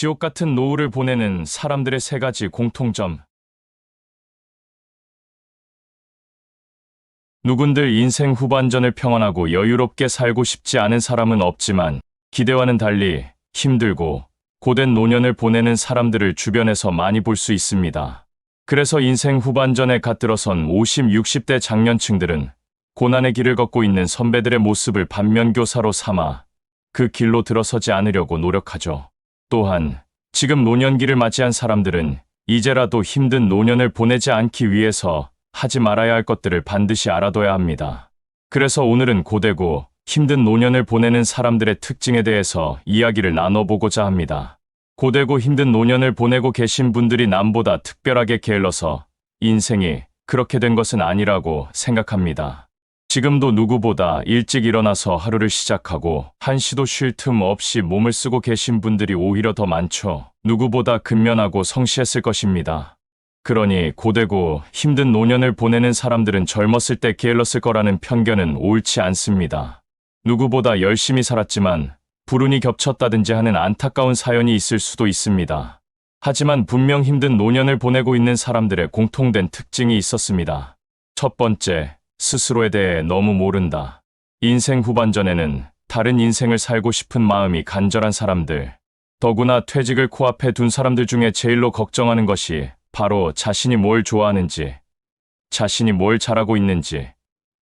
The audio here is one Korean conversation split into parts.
지옥 같은 노후를 보내는 사람들의 세 가지 공통점. 누군들 인생 후반전을 평안하고 여유롭게 살고 싶지 않은 사람은 없지만 기대와는 달리 힘들고 고된 노년을 보내는 사람들을 주변에서 많이 볼 수 있습니다. 그래서 인생 후반전에 갓들어선 50, 60대 장년층들은 고난의 길을 걷고 있는 선배들의 모습을 반면교사로 삼아 그 길로 들어서지 않으려고 노력하죠. 또한 지금 노년기를 맞이한 사람들은 이제라도 힘든 노년을 보내지 않기 위해서 하지 말아야 할 것들을 반드시 알아둬야 합니다. 그래서 오늘은 고되고 힘든 노년을 보내는 사람들의 특징에 대해서 이야기를 나눠보고자 합니다. 고되고 힘든 노년을 보내고 계신 분들이 남보다 특별하게 게을러서 인생이 그렇게 된 것은 아니라고 생각합니다. 지금도 누구보다 일찍 일어나서 하루를 시작하고 한시도 쉴 틈 없이 몸을 쓰고 계신 분들이 오히려 더 많죠. 누구보다 근면하고 성실했을 것입니다. 그러니 고되고 힘든 노년을 보내는 사람들은 젊었을 때 게을렀을 거라는 편견은 옳지 않습니다. 누구보다 열심히 살았지만 불운이 겹쳤다든지 하는 안타까운 사연이 있을 수도 있습니다. 하지만 분명 힘든 노년을 보내고 있는 사람들의 공통된 특징이 있었습니다. 첫 번째, 스스로에 대해 너무 모른다. 인생 후반전에는 다른 인생을 살고 싶은 마음이 간절한 사람들, 더구나 퇴직을 코앞에 둔 사람들 중에 제일로 걱정하는 것이 바로 자신이 뭘 좋아하는지, 자신이 뭘 잘하고 있는지,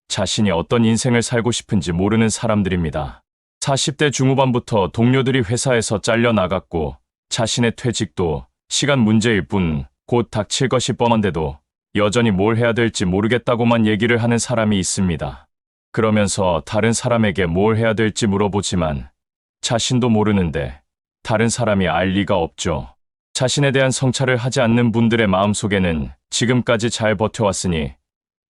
자신이 어떤 인생을 살고 싶은지 모르는 사람들입니다. 40대 중후반부터 동료들이 회사에서 잘려 나갔고 자신의 퇴직도 시간 문제일 뿐 곧 닥칠 것이 뻔한데도 여전히 뭘 해야 될지 모르겠다고만 얘기를 하는 사람이 있습니다. 그러면서 다른 사람에게 뭘 해야 될지 물어보지만 자신도 모르는데 다른 사람이 알 리가 없죠. 자신에 대한 성찰을 하지 않는 분들의 마음속에는 지금까지 잘 버텨왔으니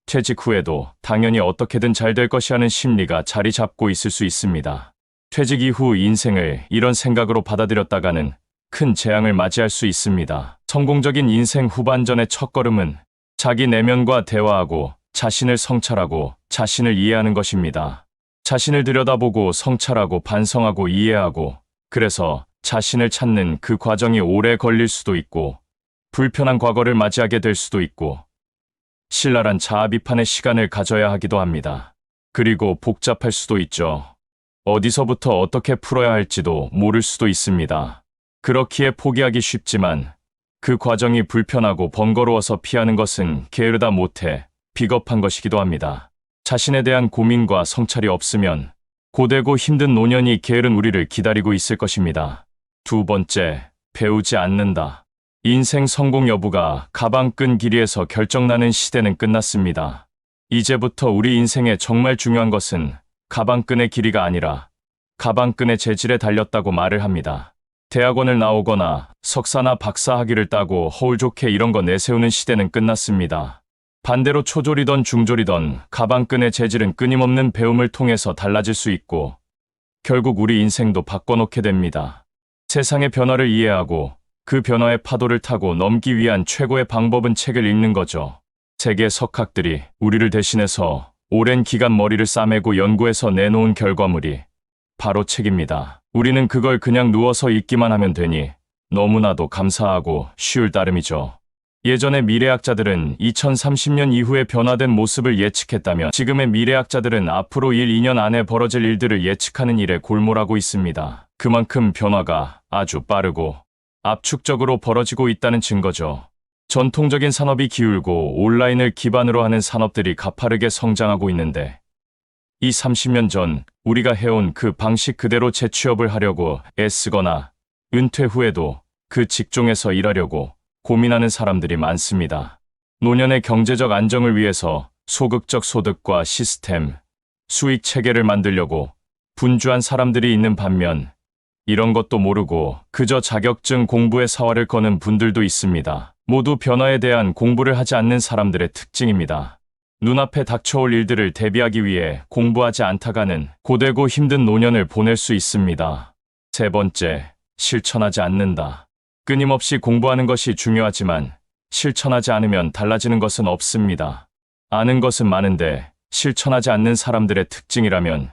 퇴직 후에도 당연히 어떻게든 잘 될 것이라는 심리가 자리 잡고 있을 수 있습니다. 퇴직 이후 인생을 이런 생각으로 받아들였다가는 큰 재앙을 맞이할 수 있습니다. 성공적인 인생 후반전의 첫걸음은 자기 내면과 대화하고 자신을 성찰하고 자신을 이해하는 것입니다. 자신을 들여다보고 성찰하고 반성하고 이해하고 그래서 자신을 찾는 그 과정이 오래 걸릴 수도 있고 불편한 과거를 맞이하게 될 수도 있고 신랄한 자아 비판의 시간을 가져야 하기도 합니다. 그리고 복잡할 수도 있죠. 어디서부터 어떻게 풀어야 할지도 모를 수도 있습니다. 그렇기에 포기하기 쉽지만 그 과정이 불편하고 번거로워서 피하는 것은 게으르다 못해 비겁한 것이기도 합니다. 자신에 대한 고민과 성찰이 없으면 고되고 힘든 노년이 게으른 우리를 기다리고 있을 것입니다. 두 번째, 배우지 않는다. 인생 성공 여부가 가방끈 길이에서 결정나는 시대는 끝났습니다. 이제부터 우리 인생에 정말 중요한 것은 가방끈의 길이가 아니라 가방끈의 재질에 달렸다고 말을 합니다. 대학원을 나오거나 석사나 박사 학위를 따고 허울 좋게 이런 거 내세우는 시대는 끝났습니다. 반대로 초졸이던 중졸이던 가방끈의 재질은 끊임없는 배움을 통해서 달라질 수 있고 결국 우리 인생도 바꿔놓게 됩니다. 세상의 변화를 이해하고 그 변화의 파도를 타고 넘기 위한 최고의 방법은 책을 읽는 거죠. 세계 석학들이 우리를 대신해서 오랜 기간 머리를 싸매고 연구해서 내놓은 결과물이 바로 책입니다. 우리는 그걸 그냥 누워서 읽기만 하면 되니 너무나도 감사하고 쉬울 따름이죠. 예전의 미래학자들은 2030년 이후에 변화된 모습을 예측했다면 지금의 미래학자들은 앞으로 1, 2년 안에 벌어질 일들을 예측하는 일에 골몰하고 있습니다. 그만큼 변화가 아주 빠르고 압축적으로 벌어지고 있다는 증거죠. 전통적인 산업이 기울고 온라인을 기반으로 하는 산업들이 가파르게 성장하고 있는데 이 30년 전 우리가 해온 그 방식 그대로 재취업을 하려고 애쓰거나 은퇴 후에도 그 직종에서 일하려고 고민하는 사람들이 많습니다. 노년의 경제적 안정을 위해서 소극적 소득과 시스템, 수익 체계를 만들려고 분주한 사람들이 있는 반면 이런 것도 모르고 그저 자격증 공부에 사활을 거는 분들도 있습니다. 모두 변화에 대한 공부를 하지 않는 사람들의 특징입니다. 눈앞에 닥쳐올 일들을 대비하기 위해 공부하지 않다가는 고되고 힘든 노년을 보낼 수 있습니다. 세 번째, 실천하지 않는다. 끊임없이 공부하는 것이 중요하지만 실천하지 않으면 달라지는 것은 없습니다. 아는 것은 많은데 실천하지 않는 사람들의 특징이라면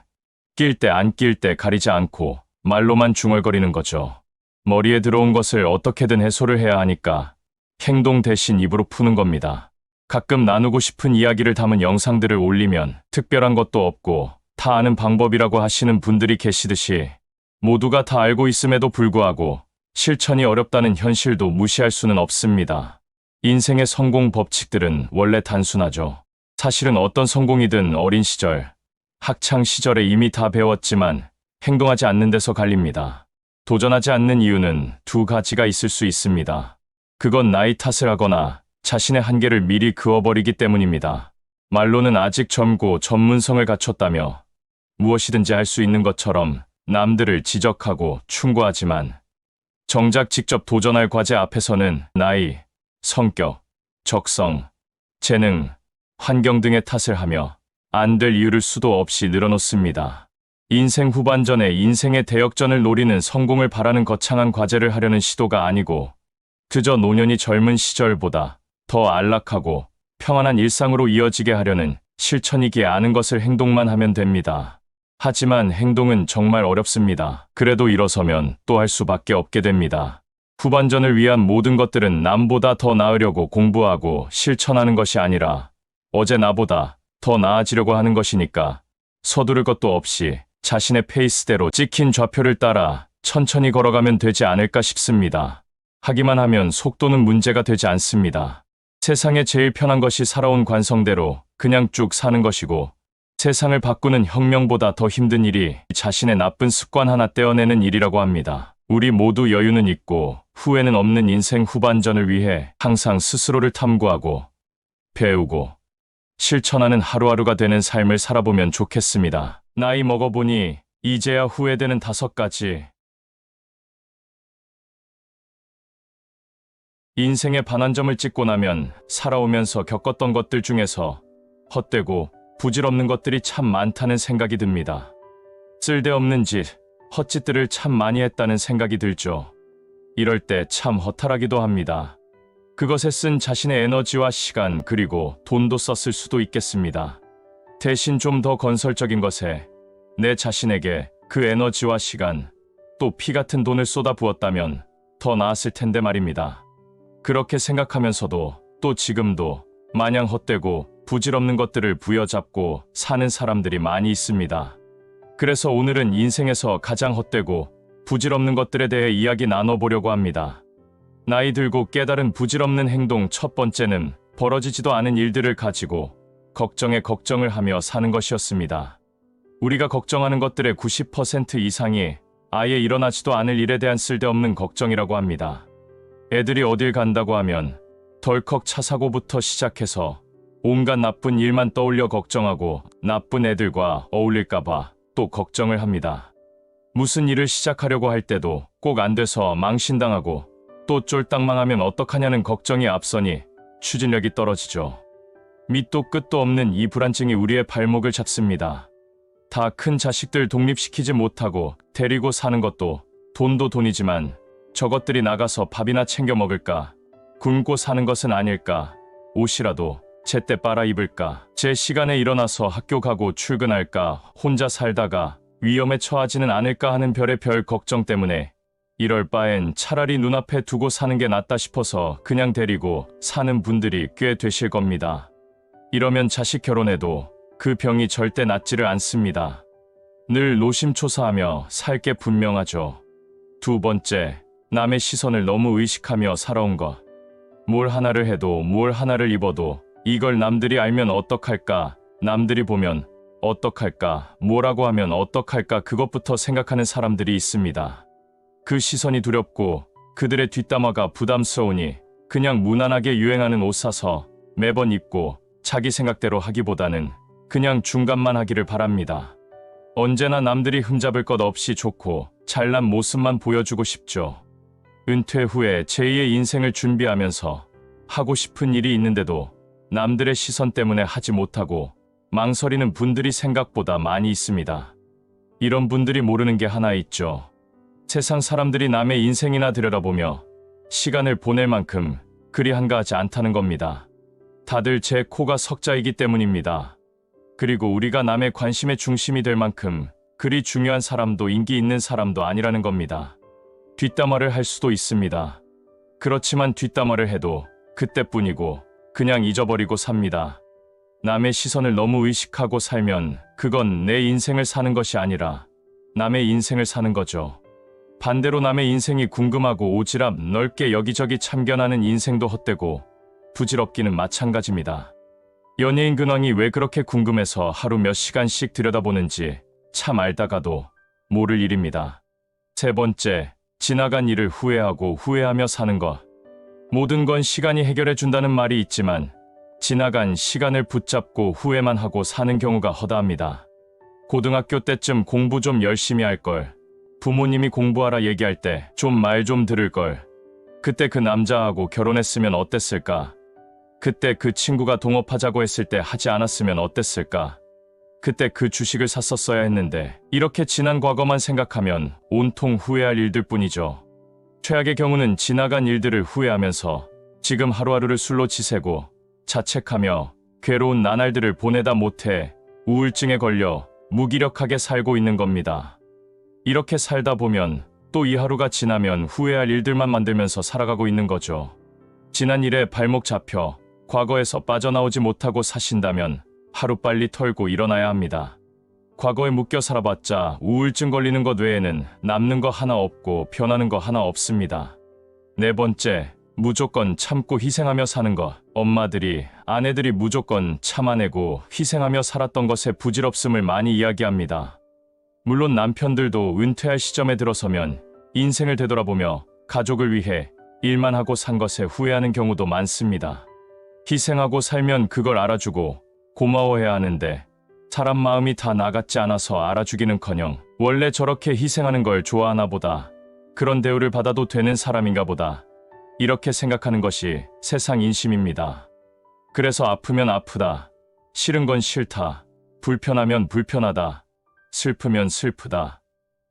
낄 때 안 낄 때 가리지 않고 말로만 중얼거리는 거죠. 머리에 들어온 것을 어떻게든 해소를 해야 하니까 행동 대신 입으로 푸는 겁니다. 가끔 나누고 싶은 이야기를 담은 영상들을 올리면 특별한 것도 없고 다 아는 방법이라고 하시는 분들이 계시듯이 모두가 다 알고 있음에도 불구하고 실천이 어렵다는 현실도 무시할 수는 없습니다. 인생의 성공 법칙들은 원래 단순하죠. 사실은 어떤 성공이든 어린 시절, 학창 시절에 이미 다 배웠지만 행동하지 않는 데서 갈립니다. 도전하지 않는 이유는 두 가지가 있을 수 있습니다. 그건 나이 탓을 하거나 자신의 한계를 미리 그어버리기 때문입니다. 말로는 아직 젊고 전문성을 갖췄다며 무엇이든지 할 수 있는 것처럼 남들을 지적하고 충고하지만 정작 직접 도전할 과제 앞에서는 나이, 성격, 적성, 재능, 환경 등의 탓을 하며 안 될 이유를 수도 없이 늘어놓습니다. 인생 후반전에 인생의 대역전을 노리는 성공을 바라는 거창한 과제를 하려는 시도가 아니고 그저 노년이 젊은 시절보다 더 안락하고 평안한 일상으로 이어지게 하려는 실천이기에 아는 것을 행동만 하면 됩니다. 하지만 행동은 정말 어렵습니다. 그래도 일어서면 또 할 수밖에 없게 됩니다. 후반전을 위한 모든 것들은 남보다 더 나으려고 공부하고 실천하는 것이 아니라 어제 나보다 더 나아지려고 하는 것이니까 서두를 것도 없이 자신의 페이스대로 찍힌 좌표를 따라 천천히 걸어가면 되지 않을까 싶습니다. 하기만 하면 속도는 문제가 되지 않습니다. 세상에 제일 편한 것이 살아온 관성대로 그냥 쭉 사는 것이고 세상을 바꾸는 혁명보다 더 힘든 일이 자신의 나쁜 습관 하나 떼어내는 일이라고 합니다. 우리 모두 여유는 있고 후회는 없는 인생 후반전을 위해 항상 스스로를 탐구하고 배우고 실천하는 하루하루가 되는 삶을 살아보면 좋겠습니다. 나이 먹어보니 이제야 후회되는 다섯 가지. 인생의 반환점을 찍고 나면 살아오면서 겪었던 것들 중에서 헛되고 부질없는 것들이 참 많다는 생각이 듭니다. 쓸데없는 짓, 헛짓들을 참 많이 했다는 생각이 들죠. 이럴 때 참 허탈하기도 합니다. 그것에 쓴 자신의 에너지와 시간 그리고 돈도 썼을 수도 있겠습니다. 대신 좀 더 건설적인 것에 내 자신에게 그 에너지와 시간 또 피 같은 돈을 쏟아 부었다면 더 나았을 텐데 말입니다. 그렇게 생각하면서도 또 지금도 마냥 헛되고 부질없는 것들을 부여잡고 사는 사람들이 많이 있습니다. 그래서 오늘은 인생에서 가장 헛되고 부질없는 것들에 대해 이야기 나눠보려고 합니다. 나이 들고 깨달은 부질없는 행동 첫 번째는 벌어지지도 않은 일들을 가지고 걱정에 걱정을 하며 사는 것이었습니다. 우리가 걱정하는 것들의 90% 이상이 아예 일어나지도 않을 일에 대한 쓸데없는 걱정이라고 합니다. 애들이 어딜 간다고 하면 덜컥 차 사고부터 시작해서 온갖 나쁜 일만 떠올려 걱정하고 나쁜 애들과 어울릴까봐 또 걱정을 합니다. 무슨 일을 시작하려고 할 때도 꼭 안 돼서 망신당하고 또 쫄딱 망하면 어떡하냐는 걱정이 앞서니 추진력이 떨어지죠. 밑도 끝도 없는 이 불안증이 우리의 발목을 잡습니다. 다 큰 자식들 독립시키지 못하고 데리고 사는 것도 돈도 돈이지만 저것들이 나가서 밥이나 챙겨 먹을까? 굶고 사는 것은 아닐까? 옷이라도 제때 빨아 입을까? 제 시간에 일어나서 학교 가고 출근할까? 혼자 살다가 위험에 처하지는 않을까 하는 별의 별 걱정 때문에 이럴 바엔 차라리 눈앞에 두고 사는 게 낫다 싶어서 그냥 데리고 사는 분들이 꽤 되실 겁니다. 이러면 자식 결혼해도 그 병이 절대 낫지를 않습니다. 늘 노심초사하며 살 게 분명하죠. 두 번째, 남의 시선을 너무 의식하며 살아온 것. 뭘 하나를 해도 뭘 하나를 입어도 이걸 남들이 알면 어떡할까, 남들이 보면 어떡할까, 뭐라고 하면 어떡할까 그것부터 생각하는 사람들이 있습니다. 그 시선이 두렵고 그들의 뒷담화가 부담스러우니 그냥 무난하게 유행하는 옷 사서 매번 입고 자기 생각대로 하기보다는 그냥 중간만 하기를 바랍니다. 언제나 남들이 흠잡을 것 없이 좋고 잘난 모습만 보여주고 싶죠. 은퇴 후에 제2의 인생을 준비하면서 하고 싶은 일이 있는데도 남들의 시선 때문에 하지 못하고 망설이는 분들이 생각보다 많이 있습니다. 이런 분들이 모르는 게 하나 있죠. 세상 사람들이 남의 인생이나 들여다보며 시간을 보낼 만큼 그리 한가하지 않다는 겁니다. 다들 제 코가 석자이기 때문입니다. 그리고 우리가 남의 관심의 중심이 될 만큼 그리 중요한 사람도 인기 있는 사람도 아니라는 겁니다. 뒷담화를 할 수도 있습니다. 그렇지만 뒷담화를 해도 그때뿐이고 그냥 잊어버리고 삽니다. 남의 시선을 너무 의식하고 살면 그건 내 인생을 사는 것이 아니라 남의 인생을 사는 거죠. 반대로 남의 인생이 궁금하고 오지랖 넓게 여기저기 참견하는 인생도 헛되고 부질없기는 마찬가지입니다. 연예인 근황이 왜 그렇게 궁금해서 하루 몇 시간씩 들여다보는지 참 알다가도 모를 일입니다. 세 번째, 지나간 일을 후회하고 후회하며 사는 것. 모든 건 시간이 해결해 준다는 말이 있지만 지나간 시간을 붙잡고 후회만 하고 사는 경우가 허다합니다. 고등학교 때쯤 공부 좀 열심히 할 걸. 부모님이 공부하라 얘기할 때 좀 말좀 들을 걸. 그때 그 남자하고 결혼했으면 어땠을까? 그때 그 친구가 동업하자고 했을 때 하지 않았으면 어땠을까? 그때 그 주식을 샀었어야 했는데 이렇게 지난 과거만 생각하면 온통 후회할 일들 뿐이죠. 최악의 경우는 지나간 일들을 후회하면서 지금 하루하루를 술로 지새고 자책하며 괴로운 나날들을 보내다 못해 우울증에 걸려 무기력하게 살고 있는 겁니다. 이렇게 살다 보면 또 이 하루가 지나면 후회할 일들만 만들면서 살아가고 있는 거죠. 지난 일에 발목 잡혀 과거에서 빠져나오지 못하고 사신다면 하루빨리 털고 일어나야 합니다. 과거에 묶여 살아봤자 우울증 걸리는 것 외에는 남는 거 하나 없고 변하는 거 하나 없습니다. 네 번째, 무조건 참고 희생하며 사는 것. 엄마들이, 아내들이 무조건 참아내고 희생하며 살았던 것의 부질없음을 많이 이야기합니다. 물론 남편들도 은퇴할 시점에 들어서면 인생을 되돌아보며 가족을 위해 일만 하고 산 것에 후회하는 경우도 많습니다. 희생하고 살면 그걸 알아주고 고마워해야 하는데 사람 마음이 다 나같지 않아서 알아주기는커녕 원래 저렇게 희생하는 걸 좋아하나 보다. 그런 대우를 받아도 되는 사람인가 보다. 이렇게 생각하는 것이 세상 인심입니다. 그래서 아프면 아프다. 싫은 건 싫다. 불편하면 불편하다. 슬프면 슬프다.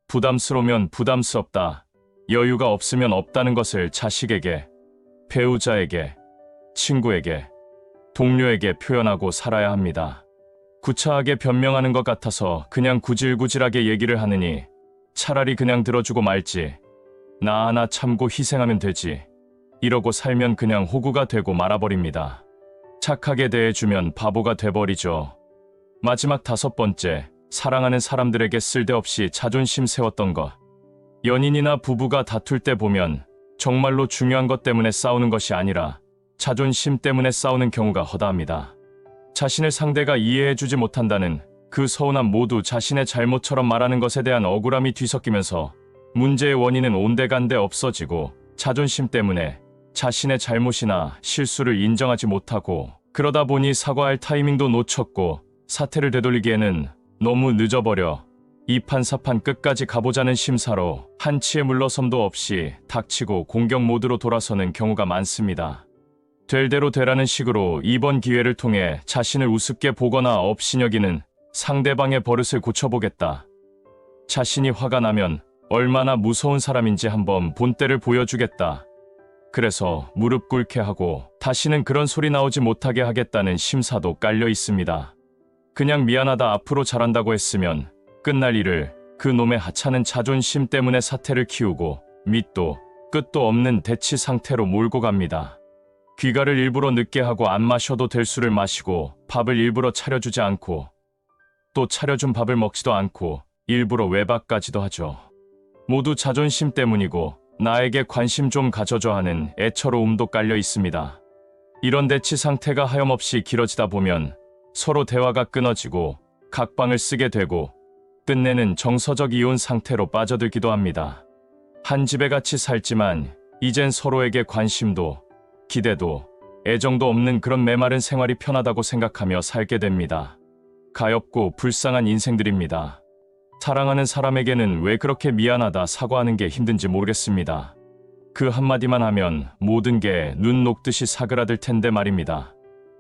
부담스러우면 부담스럽다. 여유가 없으면 없다는 것을 자식에게, 배우자에게, 친구에게, 동료에게 표현하고 살아야 합니다. 구차하게 변명하는 것 같아서 그냥 구질구질하게 얘기를 하느니 차라리 그냥 들어주고 말지. 나 하나 참고 희생하면 되지. 이러고 살면 그냥 호구가 되고 말아버립니다. 착하게 대해주면 바보가 돼버리죠. 마지막 다섯 번째, 사랑하는 사람들에게 쓸데없이 자존심 세웠던 것. 연인이나 부부가 다툴 때 보면 정말로 중요한 것 때문에 싸우는 것이 아니라 자존심 때문에 싸우는 경우가 허다합니다. 자신을 상대가 이해해주지 못한다는 그 서운함 모두 자신의 잘못처럼 말하는 것에 대한 억울함이 뒤섞이면서 문제의 원인은 온데간데 없어지고 자존심 때문에 자신의 잘못이나 실수를 인정하지 못하고 그러다 보니 사과할 타이밍도 놓쳤고 사태를 되돌리기에는 너무 늦어버려 이판사판 끝까지 가보자는 심사로 한치의 물러섬도 없이 닥치고 공격 모드로 돌아서는 경우가 많습니다. 될 대로 되라는 식으로 이번 기회를 통해 자신을 우습게 보거나 업신여기는 상대방의 버릇을 고쳐보겠다. 자신이 화가 나면 얼마나 무서운 사람인지 한번 본때를 보여주겠다. 그래서 무릎 꿇게 하고 다시는 그런 소리 나오지 못하게 하겠다는 심사도 깔려 있습니다. 그냥 미안하다 앞으로 잘한다고 했으면 끝날 일을 그 놈의 하찮은 자존심 때문에 사태를 키우고 밑도 끝도 없는 대치 상태로 몰고 갑니다. 귀가를 일부러 늦게 하고 안 마셔도 될 술을 마시고 밥을 일부러 차려주지 않고 또 차려준 밥을 먹지도 않고 일부러 외박까지도 하죠. 모두 자존심 때문이고 나에게 관심 좀 가져줘 하는 애처로움도 깔려 있습니다. 이런 대치 상태가 하염없이 길어지다 보면 서로 대화가 끊어지고 각방을 쓰게 되고 끝내는 정서적 이혼 상태로 빠져들기도 합니다. 한 집에 같이 살지만 이젠 서로에게 관심도 기대도 애정도 없는 그런 메마른 생활이 편하다고 생각하며 살게 됩니다. 가엽고 불쌍한 인생들입니다. 사랑하는 사람에게는 왜 그렇게 미안하다 사과하는 게 힘든지 모르겠습니다. 그 한마디만 하면 모든 게 눈 녹듯이 사그라들 텐데 말입니다.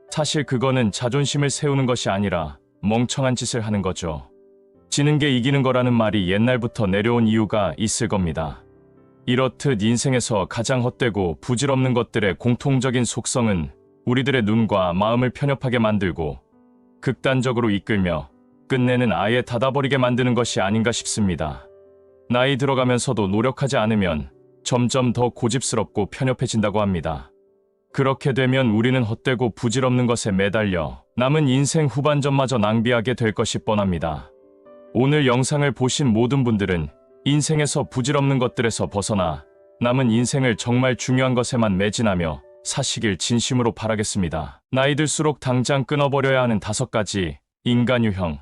사실 그거는 자존심을 세우는 것이 아니라 멍청한 짓을 하는 거죠. 지는 게 이기는 거라는 말이 옛날부터 내려온 이유가 있을 겁니다. 이렇듯 인생에서 가장 헛되고 부질없는 것들의 공통적인 속성은 우리들의 눈과 마음을 편협하게 만들고 극단적으로 이끌며 끝내는 아예 닫아버리게 만드는 것이 아닌가 싶습니다. 나이 들어가면서도 노력하지 않으면 점점 더 고집스럽고 편협해진다고 합니다. 그렇게 되면 우리는 헛되고 부질없는 것에 매달려 남은 인생 후반전마저 낭비하게 될 것이 뻔합니다. 오늘 영상을 보신 모든 분들은 인생에서 부질없는 것들에서 벗어나 남은 인생을 정말 중요한 것에만 매진하며 사시길 진심으로 바라겠습니다. 나이 들수록 당장 끊어버려야 하는 다섯 가지 인간 유형.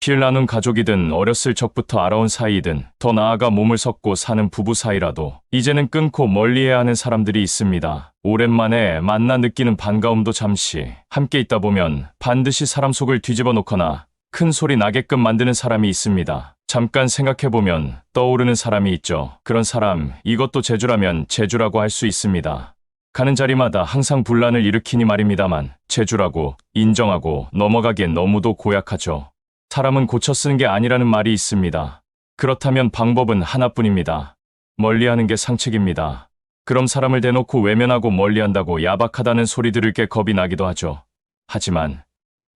피를 나눈 가족이든 어렸을 적부터 알아온 사이이든 더 나아가 몸을 섞고 사는 부부 사이라도 이제는 끊고 멀리해야 하는 사람들이 있습니다. 오랜만에 만나 느끼는 반가움도 잠시 함께 있다 보면 반드시 사람 속을 뒤집어 놓거나 큰 소리 나게끔 만드는 사람이 있습니다. 잠깐 생각해보면 떠오르는 사람이 있죠. 그런 사람, 이것도 제주라면 제주라고 할 수 있습니다. 가는 자리마다 항상 분란을 일으키니 말입니다만, 제주라고 인정하고 넘어가기엔 너무도 고약하죠. 사람은 고쳐 쓰는 게 아니라는 말이 있습니다. 그렇다면 방법은 하나뿐입니다. 멀리하는 게 상책입니다. 그럼 사람을 대놓고 외면하고 멀리한다고 야박하다는 소리 들을 게 겁이 나기도 하죠. 하지만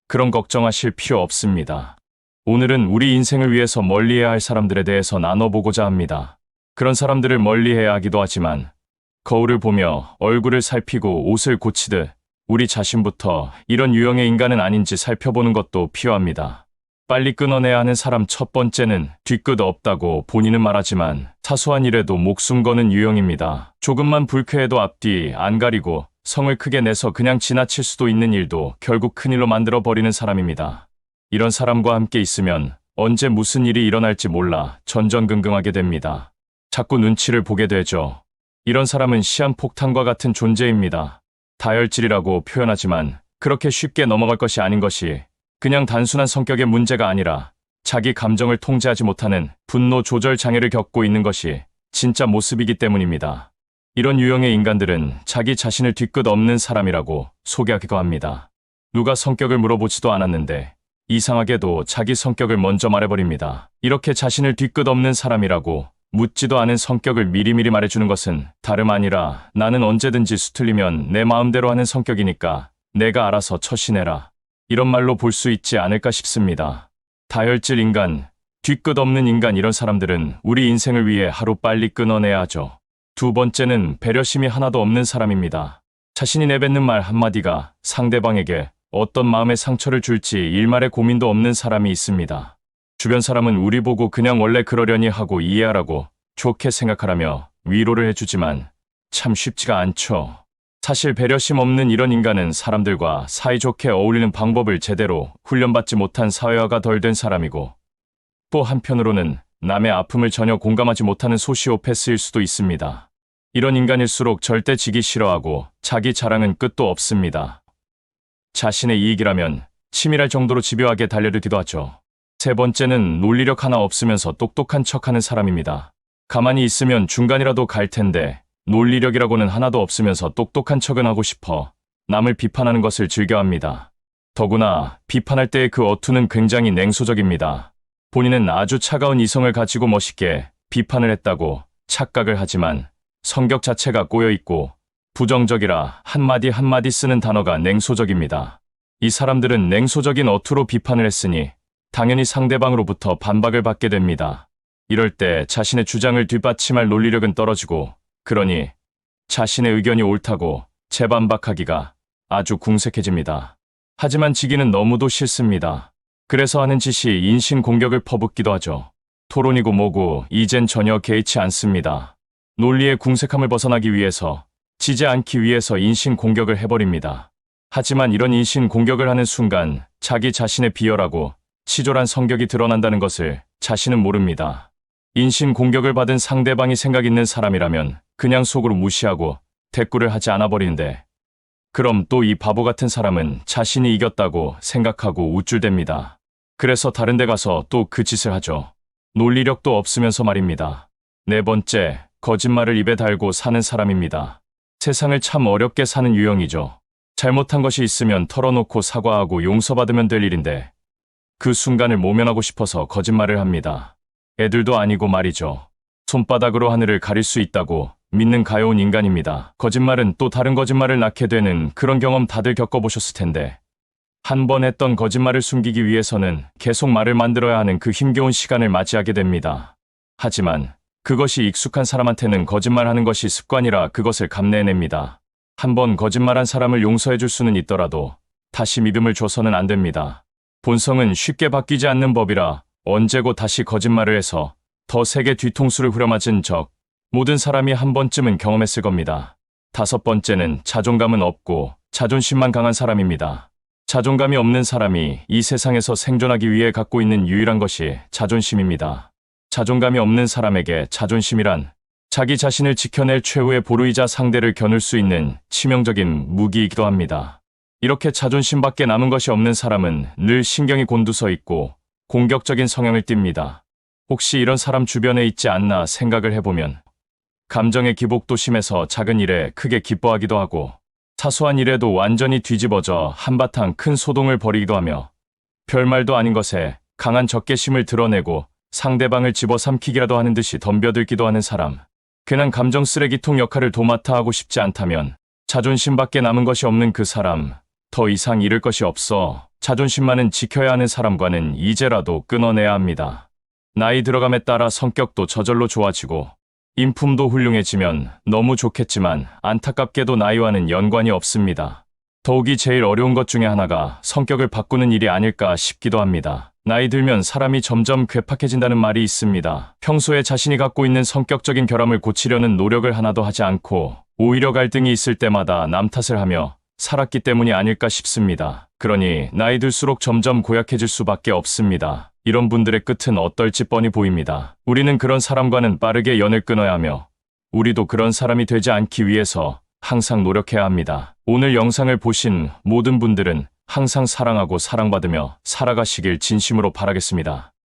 그런 걱정하실 필요 없습니다. 오늘은 우리 인생을 위해서 멀리해야 할 사람들에 대해서 나눠보고자 합니다. 그런 사람들을 멀리해야 하기도 하지만 거울을 보며 얼굴을 살피고 옷을 고치듯 우리 자신부터 이런 유형의 인간은 아닌지 살펴보는 것도 필요합니다. 빨리 끊어내야 하는 사람 첫 번째는 뒤끝 없다고 본인은 말하지만 사소한 일에도 목숨 거는 유형입니다. 조금만 불쾌해도 앞뒤 안 가리고 성을 크게 내서 그냥 지나칠 수도 있는 일도 결국 큰일로 만들어 버리는 사람입니다. 이런 사람과 함께 있으면 언제 무슨 일이 일어날지 몰라 전전긍긍하게 됩니다. 자꾸 눈치를 보게 되죠. 이런 사람은 시한폭탄과 같은 존재입니다. 다혈질이라고 표현하지만 그렇게 쉽게 넘어갈 것이 아닌 것이 그냥 단순한 성격의 문제가 아니라 자기 감정을 통제하지 못하는 분노 조절 장애를 겪고 있는 것이 진짜 모습이기 때문입니다. 이런 유형의 인간들은 자기 자신을 뒤끝 없는 사람이라고 소개하기도 합니다. 누가 성격을 물어보지도 않았는데 이상하게도 자기 성격을 먼저 말해버립니다. 이렇게 자신을 뒤끝 없는 사람이라고 묻지도 않은 성격을 미리미리 말해주는 것은 다름 아니라 나는 언제든지 수틀리면 내 마음대로 하는 성격이니까 내가 알아서 처신해라. 이런 말로 볼 수 있지 않을까 싶습니다. 다혈질 인간, 뒤끝 없는 인간 이런 사람들은 우리 인생을 위해 하루 빨리 끊어내야 하죠. 두 번째는 배려심이 하나도 없는 사람입니다. 자신이 내뱉는 말 한마디가 상대방에게 어떤 마음의 상처를 줄지 일말의 고민도 없는 사람이 있습니다. 주변 사람은 우리 보고 그냥 원래 그러려니 하고 이해하라고 좋게 생각하라며 위로를 해주지만 참 쉽지가 않죠. 사실 배려심 없는 이런 인간은 사람들과 사이좋게 어울리는 방법을 제대로 훈련받지 못한 사회화가 덜 된 사람이고 또 한편으로는 남의 아픔을 전혀 공감하지 못하는 소시오패스일 수도 있습니다. 이런 인간일수록 절대 지기 싫어하고 자기 자랑은 끝도 없습니다. 자신의 이익이라면 치밀할 정도로 집요하게 달려들기도 하죠. 세 번째는 논리력 하나 없으면서 똑똑한 척하는 사람입니다. 가만히 있으면 중간이라도 갈 텐데 논리력이라고는 하나도 없으면서 똑똑한 척은 하고 싶어 남을 비판하는 것을 즐겨합니다. 더구나 비판할 때의 그 어투는 굉장히 냉소적입니다. 본인은 아주 차가운 이성을 가지고 멋있게 비판을 했다고 착각을 하지만 성격 자체가 꼬여 있고 부정적이라 한마디 한마디 쓰는 단어가 냉소적입니다. 이 사람들은 냉소적인 어투로 비판을 했으니 당연히 상대방으로부터 반박을 받게 됩니다. 이럴 때 자신의 주장을 뒷받침할 논리력은 떨어지고 그러니 자신의 의견이 옳다고 재반박하기가 아주 궁색해집니다. 하지만 지기는 너무도 싫습니다. 그래서 하는 짓이 인신 공격을 퍼붓기도 하죠. 토론이고 뭐고 이젠 전혀 개의치 않습니다. 논리의 궁색함을 벗어나기 위해서 지지 않기 위해서 인신 공격을 해버립니다. 하지만 이런 인신 공격을 하는 순간 자기 자신의 비열하고 치졸한 성격이 드러난다는 것을 자신은 모릅니다. 인신 공격을 받은 상대방이 생각 있는 사람이라면 그냥 속으로 무시하고 대꾸를 하지 않아 버리는데 그럼 또 이 바보 같은 사람은 자신이 이겼다고 생각하고 우쭐댑니다. 그래서 다른 데 가서 또 그 짓을 하죠. 논리력도 없으면서 말입니다. 네 번째, 거짓말을 입에 달고 사는 사람입니다. 세상을 참 어렵게 사는 유형이죠. 잘못한 것이 있으면 털어놓고 사과하고 용서받으면 될 일인데 그 순간을 모면하고 싶어서 거짓말을 합니다. 애들도 아니고 말이죠. 손바닥으로 하늘을 가릴 수 있다고 믿는 가여운 인간입니다. 거짓말은 또 다른 거짓말을 낳게 되는 그런 경험 다들 겪어보셨을 텐데 한 번 했던 거짓말을 숨기기 위해서는 계속 말을 만들어야 하는 그 힘겨운 시간을 맞이하게 됩니다. 하지만 그것이 익숙한 사람한테는 거짓말하는 것이 습관이라 그것을 감내해냅니다. 한번 거짓말한 사람을 용서해 줄 수는 있더라도 다시 믿음을 줘서는 안 됩니다. 본성은 쉽게 바뀌지 않는 법이라 언제고 다시 거짓말을 해서 더 세게 뒤통수를 후려맞은 적 모든 사람이 한 번쯤은 경험했을 겁니다. 다섯 번째는 자존감은 없고 자존심만 강한 사람입니다. 자존감이 없는 사람이 이 세상에서 생존하기 위해 갖고 있는 유일한 것이 자존심입니다. 자존감이 없는 사람에게 자존심이란 자기 자신을 지켜낼 최후의 보루이자 상대를 겨눌 수 있는 치명적인 무기이기도 합니다. 이렇게 자존심밖에 남은 것이 없는 사람은 늘 신경이 곤두서 있고 공격적인 성향을 띱니다. 혹시 이런 사람 주변에 있지 않나 생각을 해보면 감정의 기복도 심해서 작은 일에 크게 기뻐하기도 하고 사소한 일에도 완전히 뒤집어져 한바탕 큰 소동을 벌이기도 하며 별말도 아닌 것에 강한 적개심을 드러내고 상대방을 집어삼키기라도 하는 듯이 덤벼들기도 하는 사람. 괜한 감정 쓰레기통 역할을 도맡아 하고 싶지 않다면 자존심밖에 남은 것이 없는 그 사람. 더 이상 잃을 것이 없어 자존심만은 지켜야 하는 사람과는 이제라도 끊어내야 합니다. 나이 들어감에 따라 성격도 저절로 좋아지고 인품도 훌륭해지면 너무 좋겠지만 안타깝게도 나이와는 연관이 없습니다. 더욱이 제일 어려운 것 중에 하나가 성격을 바꾸는 일이 아닐까 싶기도 합니다. 나이 들면 사람이 점점 괴팍해진다는 말이 있습니다. 평소에 자신이 갖고 있는 성격적인 결함을 고치려는 노력을 하나도 하지 않고 오히려 갈등이 있을 때마다 남 탓을 하며 살았기 때문이 아닐까 싶습니다. 그러니 나이 들수록 점점 고약해질 수밖에 없습니다. 이런 분들의 끝은 어떨지 뻔히 보입니다. 우리는 그런 사람과는 빠르게 연을 끊어야 하며 우리도 그런 사람이 되지 않기 위해서 항상 노력해야 합니다. 오늘 영상을 보신 모든 분들은 항상 사랑하고 사랑받으며 살아가시길 진심으로 바라겠습니다.